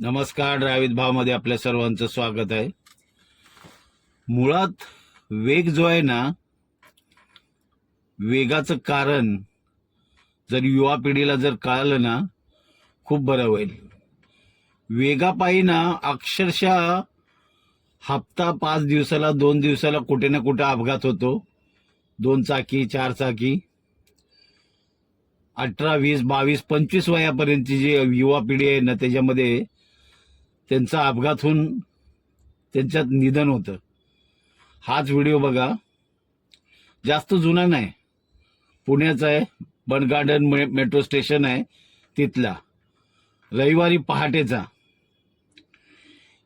नमस्कार ड्रावित भावमध्ये आपल्या सर्वांचं स्वागत आहे. मुळात वेग जो आहे ना वेगाचं कारण जर युवा पिढीला जर कळालं ना खूप बरं होईल. वेगापायी ना अक्षरशः हप्ता पाच दिवसाला दोन दिवसाला कुठे ना कुठे अपघात होतो. दोन चाकी चार चाकी. अठरा वीस बावीस पंचवीस वयापर्यंतची जी युवा पिढी आहे ना त्याच्यामध्ये त्यांचा अपघात होऊन त्यांच्यात निधन होतं. हाच व्हिडिओ बघा. जास्त जुना नाही. पुण्याचा आहे बन गार्डन मे- मेट्रो स्टेशन आहे तिथला. रविवारी पहाटेचा.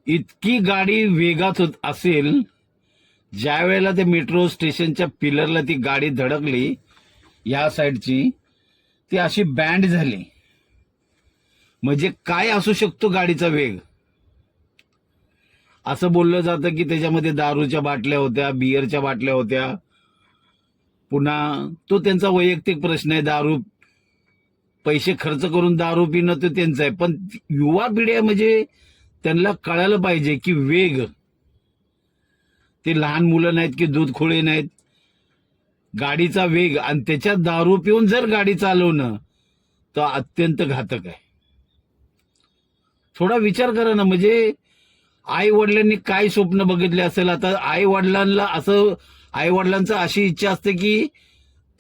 इतकी गाडी वेगात होत असेल ज्या वेळेला ते मेट्रो स्टेशनच्या पिलरला ती गाडी धडकली या साईडची ती अशी बँड झाली. म्हणजे काय असू शकतो गाडीचा वेग? असं बोललं जातं की त्याच्यामध्ये दारूच्या बाटल्या होत्या बियरच्या बाटल्या होत्या. पुन्हा तो त्यांचा वैयक्तिक प्रश्न आहे दारू पैसे खर्च करून दारू पिणं तो त्यांचं आहे. पण युवा पिढ्या म्हणजे त्यांना कळायला पाहिजे की वेग. ते लहान मुलं नाहीत की दूध खोळे नाहीत. गाडीचा वेग आणि त्याच्यात दारू पिऊन जर गाडी चालवणं तर अत्यंत घातक आहे. थोडा विचार करा ना म्हणजे आई वडिलांनी काय स्वप्न बघितले असेल आता आई वडिलांना असं आई वडिलांचं अशी इच्छा असते की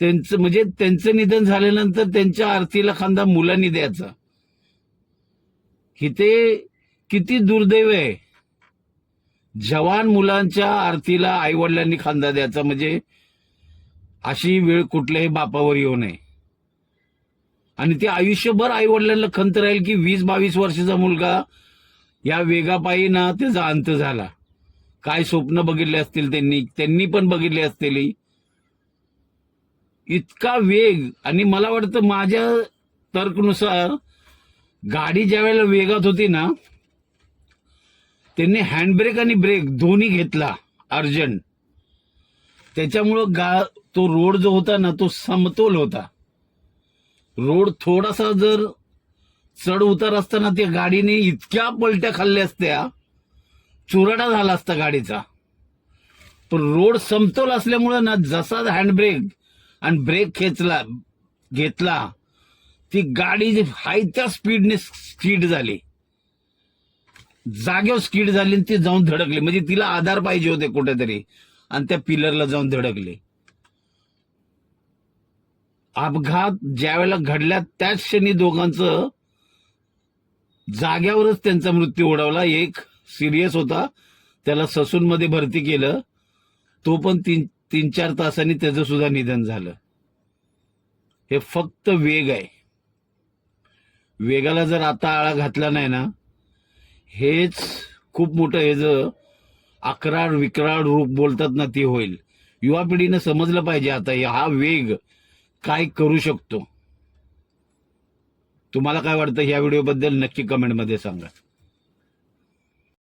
त्यांचं म्हणजे त्यांचं निधन झाल्यानंतर त्यांच्या आरतीला खांदा मुलांनी द्यायचा. इथे किती दुर्दैव आहे. जवान मुलांच्या आरतीला आई वडिलांनी खांदा द्यायचा म्हणजे अशी वेळ कुठल्याही बापावर येऊ नये. आणि ते आयुष्यभर आई वडिलांना खंत राहील की वीस बावीस वर्षाचा मुलगा या वेगापायी ना त्याचा अंत झाला. काय स्वप्न बघितले असतील त्यांनी? त्यांनी पण बघितले असतील. इतका वेग. आणि मला वाटतं माझ्या तर्कनुसार गाडी ज्या वेळेला वेगात होती ना त्यांनी हँडब्रेक आणि ब्रेक दोन्ही घेतला अर्जंट. त्याच्यामुळं गा तो रोड जो होता ना तो समतोल होता. रोड थोडासा जर चढ उतार असताना त्या गाडीने इतक्या पलट्या खाल्ल्या असत्या. चुराडा झाला असता गाडीचा. पण रोड समतोल असल्यामुळे ना जसा हँडब्रेक आणि ब्रेक खेचला घेतला ती गाडी जी हाय त्या स्पीडने स्किड झाली. जागेवर स्किड झाली आणि ती जाऊन धडकली. म्हणजे तिला आधार पाहिजे होते कुठेतरी. आणि त्या पिलरला जाऊन धडकली. अपघात ज्या वेळेला घडल्या त्याच क्षणी दोघांचं जाग्यावरच त्यांचा मृत्यू ओढवला. एक सिरियस होता. त्याला ससूनमध्ये भरती केलं. तो पण तीन तीन चार तासांनी त्याचं सुद्धा निधन झालं. हे फक्त वेग आहे. वेगाला जर आता आळा घातला नाही ना हेच खूप मोठं हे जर अकराळ विक्राळ रूप बोलतात ना ते होईल. युवा पिढीनं समजलं पाहिजे आता हा वेग काय करू शकतो. तुम्हाला काय वाटतं? ह्या व्हिडिओबद्दल नक्की कमेंटमध्ये सांगा.